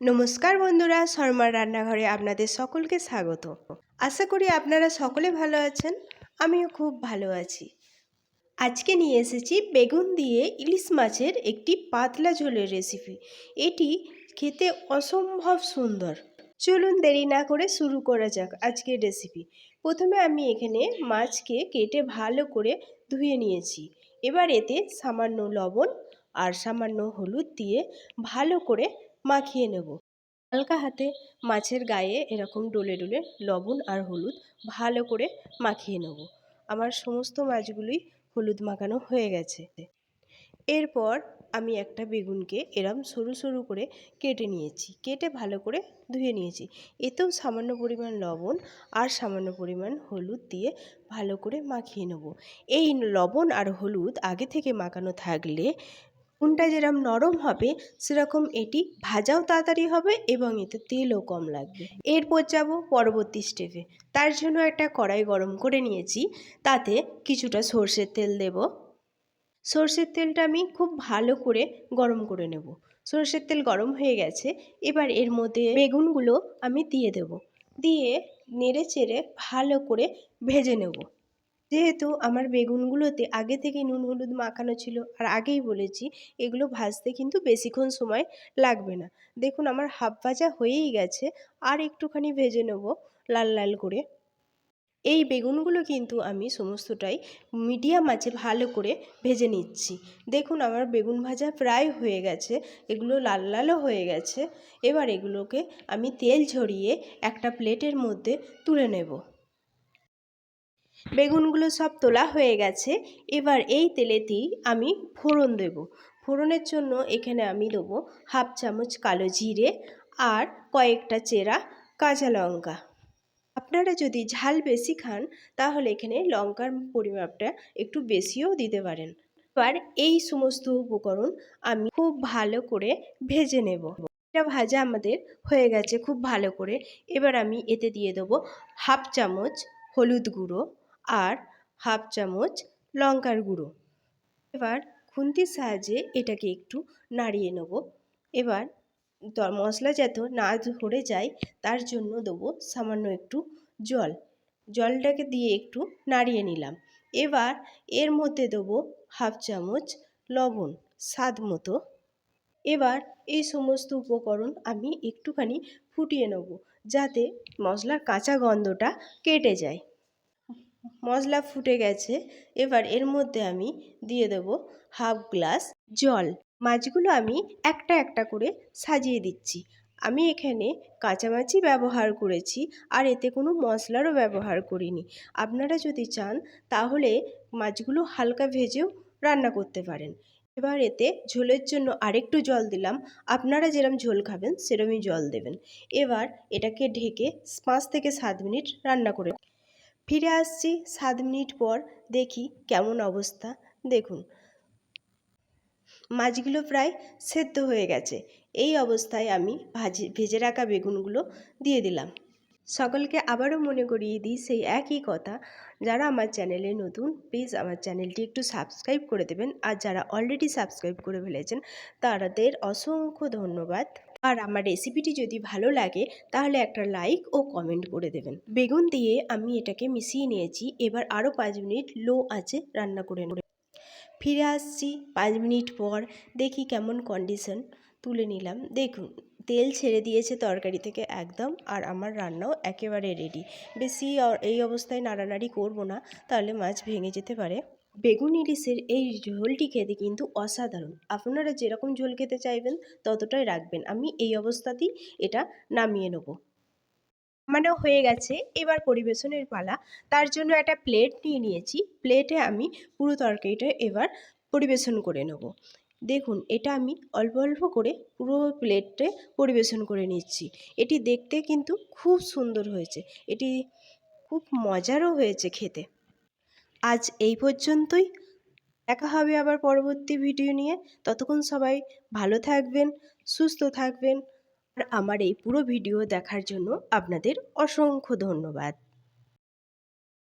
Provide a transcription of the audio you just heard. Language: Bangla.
নমস্কার বন্ধুরা, শর্মার রান্নাঘরে আপনাদের সকলকে স্বাগত। আশা করি আপনারা সকলে ভালো আছেন, আমিও খুব ভালো আছি। আজকে নিয়ে এসেছি বেগুন দিয়ে ইলিশ মাছের একটি পাতলা ঝোলের রেসিপি এটি খেতে অসম্ভব সুন্দর। চলুন দেরি না করে শুরু করা যাক আজকের রেসিপি প্রথমে আমি এখানে মাছকে কেটে ভালো করে ধুয়ে নিয়েছি। এবার এতে সামান্য লবণ আর সামান্য হলুদ দিয়ে ভালো করে মাখিয়ে নেব। হালকা হাতে মাছের গায়ে এরকম ডলে ডলে লবণ আর হলুদ ভালো করে মাখিয়ে নেব। আমার সমস্ত মাছগুলোই হলুদ মাখানো হয়ে গেছে। এরপর আমি একটা বেগুনকে এরম সরু সরু করে কেটে নিয়েছি। কেটে ভালো করে ধুয়ে নিয়েছি। এতেও সামান্য পরিমাণ লবণ আর সামান্য পরিমাণ হলুদ দিয়ে ভালো করে মাখিয়ে নেব। এই লবণ আর হলুদ আগে থেকে মাখানো থাকলে বেগুনটা যেরকম নরম হবে, সেরকম এটি ভাজাও তাড়াতাড়ি হবে এবং এতে তেলও কম লাগবে। এরপর যাব পরবর্তী স্টেপে তার জন্য একটা কড়াই গরম করে নিয়েছি। তাতে কিছুটা সর্ষের তেল দেব। সর্ষের তেলটা আমি খুব ভালো করে গরম করে নেব। সর্ষের তেল গরম হয়ে গেছে। এবার এর মধ্যে বেগুনগুলো আমি দিয়ে দেব। দিয়ে নেড়ে চেড়ে ভালো করে ভেজে নেব। যেহেতু আমার বেগুনগুলোতে আগে থেকে নুন, হলুদ মাখানো ছিল, আর আগেই বলেছি এগুলো ভাজতে কিন্তু বেশিক্ষণ সময় লাগবে না। দেখুন আমার হাফ ভাজা হয়েই গেছে, আর একটুখানি ভেজে নেব লাল লাল করে। এই বেগুনগুলো কিন্তু আমি সমস্তটাই মিডিয়াম আছে ভালো করে ভেজে নিচ্ছি। দেখুন আমার বেগুন ভাজা প্রায় হয়ে গেছে, এগুলো লাল, লালও হয়ে গেছে। এবার এগুলোকে আমি তেল ঝরিয়ে একটা প্লেটের মধ্যে তুলে নেব। বেগুনগুলো সব তোলা হয়ে গেছে। এবার এই তেলেতেই আমি ফোড়ন দেব। ফোড়নের জন্য এখানে আমি দেবো হাফ চামচ কালো জিরে আর কয়েকটা চেরা কাঁচা লঙ্কা। আপনারা যদি ঝাল বেশি খান, তাহলে এখানে লঙ্কার পরিমাপটা একটু বেশিও দিতে পারেন। এবার এই সমস্ত উপকরণ আমি খুব ভালো করে ভেজে নেব। এটা ভাজা আমাদের হয়ে গেছে খুব ভালো করে। এবার আমি এতে দিয়ে দেবো হাফ চামচ হলুদ গুঁড়ো। আর হাফ চামচ লঙ্কার গুঁড়ো। এবার খুন্তির সাহায্যে এটাকে একটু নাড়িয়ে নেব। এবার মশলা যাতে না ধরে যায়, তার জন্য দেবো সামান্য একটু জল। জলটাকে দিয়ে একটু নাড়িয়ে নিলাম। এবার এর মধ্যে দেবো হাফ চামচ লবণ, স্বাদ মতো। এবার এই সমস্ত উপকরণ আমি একটুখানি ফুটিয়ে নেব, যাতে মশলার কাঁচা গন্ধটা কেটে যায়। মশলা ফুটে গেছে। এবার এর মধ্যে আমি দিয়ে দেব হাফ গ্লাস জল। মাছগুলো আমি একটা একটা করে সাজিয়ে দিচ্ছি। আমি এখানে কাঁচামাচই ব্যবহার করেছি, আর এতে কোনো মশলারও ব্যবহার করিনি। আপনারা যদি চান, তাহলে মাছগুলো হালকা ভেজেও রান্না করতে পারেন। এবার এতে ঝোলের জন্য আরেকটু জল দিলাম। আপনারা যেরম ঝোল খাবেন, সেরমই জল দেবেন। এবার এটাকে ঢেকে পাঁচ থেকে সাত মিনিট রান্না করে ফিরে আসছি সাত মিনিট পর, দেখি কেমন অবস্থা। দেখুন, মাছগুলো প্রায় সেদ্ধ হয়ে গেছে। এই অবস্থায় আমি ভাজি, ভেজে রাখা বেগুনগুলো দিয়ে দিলাম। সকলকে আবারও মনে করিয়ে দিই সেই একই কথা। যারা আমার চ্যানেলে নতুন, প্লিজ আমার চ্যানেলটি একটু সাবস্ক্রাইব করে দেবেন। আর যারা অলরেডি সাবস্ক্রাইব করে ফেলেছেন, তাদের অসংখ্য ধন্যবাদ। আর আমার রেসিপিটি যদি ভালো লাগে, তাহলে একটা লাইক ও কমেন্ট করে দেবেন। বেগুন দিয়ে আমি এটাকে মিশিয়ে নিয়েছি, এবার আরও পাঁচ মিনিট লো আছে রান্না করে নেব। ফিরে আসছি পাঁচ মিনিট পর, দেখি কেমন কন্ডিশন তুলে নিলাম। দেখুন, তেল ছেড়ে দিয়েছে তরকারি থেকে একদম, আর আমার রান্নাও একেবারে রেডি বেশি এই অবস্থায় নাড়ানাড়ি করব না, তাহলে মাছ ভেঙে যেতে পারে। বেগুন ইলিশের এই ঝোলটি খেতে কিন্তু অসাধারণ। আপনারা যেরকম ঝোল খেতে চাইবেন, ততটাই রাখবেন। আমি এই অবস্থাতেই এটা নামিয়ে নেব। মানে হয়ে গেছে। এবার পরিবেশনের পালা। তার জন্য একটা প্লেট নিয়ে নিয়েছি। প্লেটে আমি পুরো তরকারিটা এবার পরিবেশন করে নেব। দেখুন, এটা আমি অল্প অল্প করে পুরো প্লেটে পরিবেশন করে নিচ্ছি। এটি দেখতে কিন্তু খুব সুন্দর হয়েছে। এটি খুব মজারও হয়েছে খেতে। আজ এই পর্যন্তই। দেখা হবে আবার পরবর্তী ভিডিও নিয়ে। ততক্ষণ সবাই ভালো থাকবেন, সুস্থ থাকবেন। আর আমার এই পুরো ভিডিও দেখার জন্য আপনাদের অসংখ্য ধন্যবাদ।